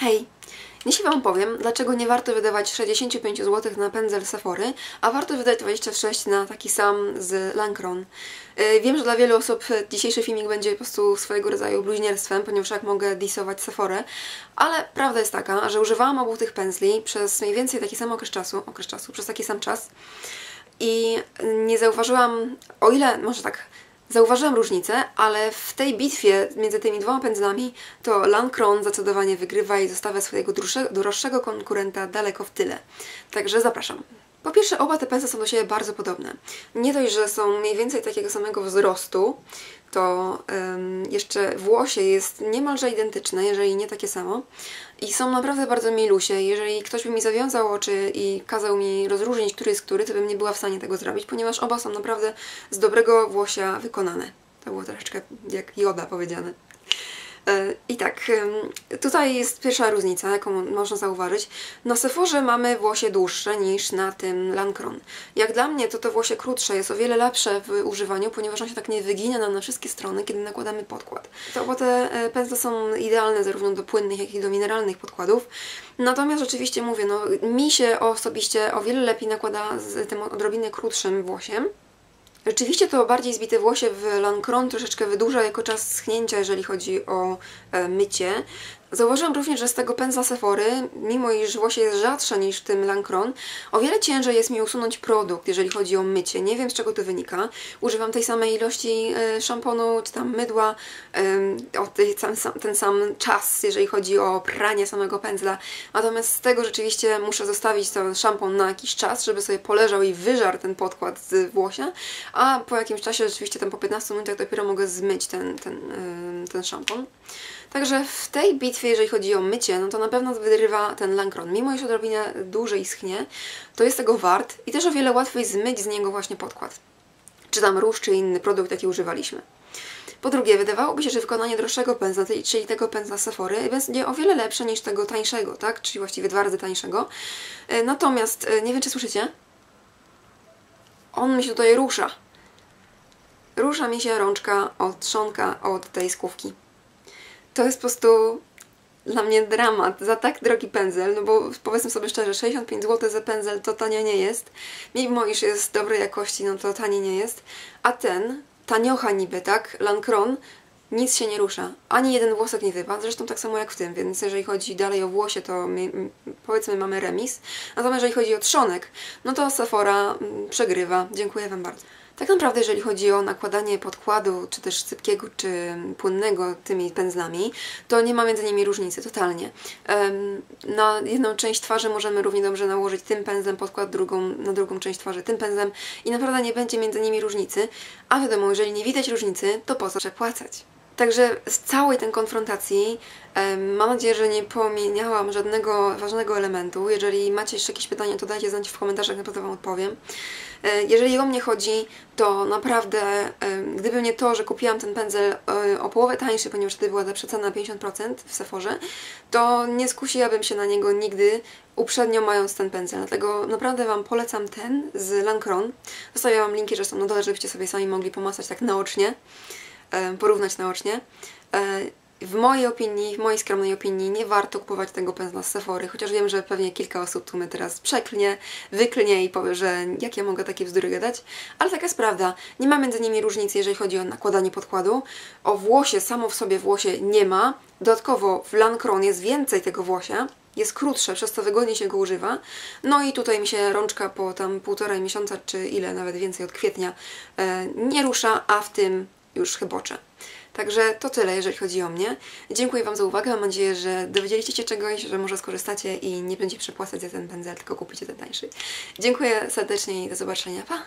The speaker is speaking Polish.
Hej! Dzisiaj Wam powiem, dlaczego nie warto wydawać 65 zł na pędzel Sephory, a warto wydać 26 na taki sam z Lancron. Yy, Wiem, że dla wielu osób dzisiejszy filmik będzie po prostu swojego rodzaju bluźnierstwem, ponieważ jak mogę disować Sephorę, ale prawda jest taka, że używałam obu tych pędzli przez mniej więcej taki sam okres czasu, okres czasu, przez taki sam czas i nie zauważyłam, o ile, może tak, Zauważyłam różnicę, ale w tej bitwie między tymi dwoma pędzlami to Lancron zdecydowanie wygrywa i zostawia swojego droższego konkurenta daleko w tyle. Także zapraszam. Po pierwsze, oba te pędzle są do siebie bardzo podobne. Nie dość, że są mniej więcej takiego samego wzrostu, to um, jeszcze włosie jest niemalże identyczne, jeżeli nie takie samo. I są naprawdę bardzo milusie. Jeżeli ktoś by mi zawiązał oczy i kazał mi rozróżnić, który jest który, to bym nie była w stanie tego zrobić, ponieważ oba są naprawdę z dobrego włosia wykonane. To było troszeczkę jak joda powiedziane. E, I tak, tutaj jest pierwsza różnica, jaką można zauważyć. Na Sephorze mamy włosie dłuższe niż na tym Lancron. Jak dla mnie to to włosie krótsze jest o wiele lepsze w używaniu, ponieważ on się tak nie wygina nam na wszystkie strony, kiedy nakładamy podkład. To, bo te e, pędzle są idealne zarówno do płynnych, jak i do mineralnych podkładów. Natomiast rzeczywiście mówię, no mi się osobiście o wiele lepiej nakłada z tym odrobinę krótszym włosiem. Rzeczywiście to bardziej zbite włosie w Lancron troszeczkę wydłuża jako czas schnięcia, jeżeli chodzi o e, mycie. Zauważyłam również, że z tego pędzla Sephory, mimo iż włosie jest rzadsze niż w tym Lancron, o wiele ciężej jest mi usunąć produkt, jeżeli chodzi o mycie. Nie wiem z czego to wynika. Używam tej samej ilości e, szamponu czy tam mydła, ten, sam, czas, jeżeli chodzi o pranie samego pędzla. Natomiast z tego rzeczywiście muszę zostawić ten szampon na jakiś czas, żeby sobie poleżał i wyżarł ten podkład z włosia, a po jakimś czasie, rzeczywiście tam po 15 minutach dopiero mogę zmyć ten, ten, ten szampon. Także w tej bitwie, jeżeli chodzi o mycie, no to na pewno wygrywa ten Lancron. Mimo iż odrobinę dłużej schnie, to jest tego wart i też o wiele łatwiej zmyć z niego właśnie podkład. Czy tam róż, czy inny produkt, jaki używaliśmy. Po drugie, wydawałoby się, że wykonanie droższego pędzla, czyli tego pędzla Sephory, będzie o wiele lepsze niż tego tańszego, tak? Czyli właściwie dwa razy tańszego. E, natomiast, e, nie wiem czy słyszycie, on mi się tutaj rusza. Rusza mi się rączka od trzonka od tej skówki to jest po prostu dla mnie dramat za tak drogi pędzel, no bo powiedzmy sobie szczerze, 65 zł za pędzel to tanie nie jest. Mimo iż jest dobrej jakości, no to tanie nie jest. A ten, taniocha niby, tak, Lancron, nic się nie rusza. Ani jeden włosek nie wypadł, zresztą tak samo jak w tym, więc jeżeli chodzi dalej o włosie, to my, powiedzmy mamy remis. Natomiast jeżeli chodzi o trzonek, no to Sephora przegrywa. Dziękuję Wam bardzo. Tak naprawdę, jeżeli chodzi o nakładanie podkładu, czy też sypkiego, czy płynnego tymi pędzlami, to nie ma między nimi różnicy, totalnie. Na jedną część twarzy możemy równie dobrze nałożyć tym pędzlem podkład, drugą, na drugą część twarzy tym pędzlem i naprawdę nie będzie między nimi różnicy, a wiadomo, jeżeli nie widać różnicy, to po co przepłacać? Także z całej tej konfrontacji mam nadzieję, że nie pomieniałam żadnego ważnego elementu. Jeżeli macie jeszcze jakieś pytania, to dajcie znać w komentarzach, na pewno Wam odpowiem. E, jeżeli o mnie chodzi, to naprawdę, gdyby nie to, że kupiłam ten pędzel e, o połowę tańszy, ponieważ wtedy była ta przecena 50% w Sephorze, to nie skusiłabym się na niego nigdy, uprzednio mając ten pędzel. Dlatego naprawdę Wam polecam ten z Lancron. Zostawiam linki, że są na dole, żebyście sobie sami mogli pomasać tak naocznie porównać naocznie. E, w mojej opinii, w mojej skromnej opinii nie warto kupować tego pędzla z Sephory, chociaż wiem, że pewnie kilka osób tu mnie teraz przeklnie, wyklnie i powie, że jak ja mogę takie bzdury gadać, ale taka jest prawda. Nie ma między nimi różnicy, jeżeli chodzi o nakładanie podkładu. O włosie, samo w sobie włosie nie ma. Dodatkowo w Lancron jest więcej tego włosia, jest krótsze, przez co wygodnie się go używa. No i tutaj mi się rączka po tam półtorej miesiąca, czy ile, nawet więcej od kwietnia, e, nie rusza, a w tym już chybocze. Także to tyle, jeżeli chodzi o mnie. Dziękuję Wam za uwagę. Mam nadzieję, że dowiedzieliście się czegoś, że może skorzystacie i nie będziecie przepłacać za ten pędzel, tylko kupicie ten tańszy. Dziękuję serdecznie i do zobaczenia. Pa!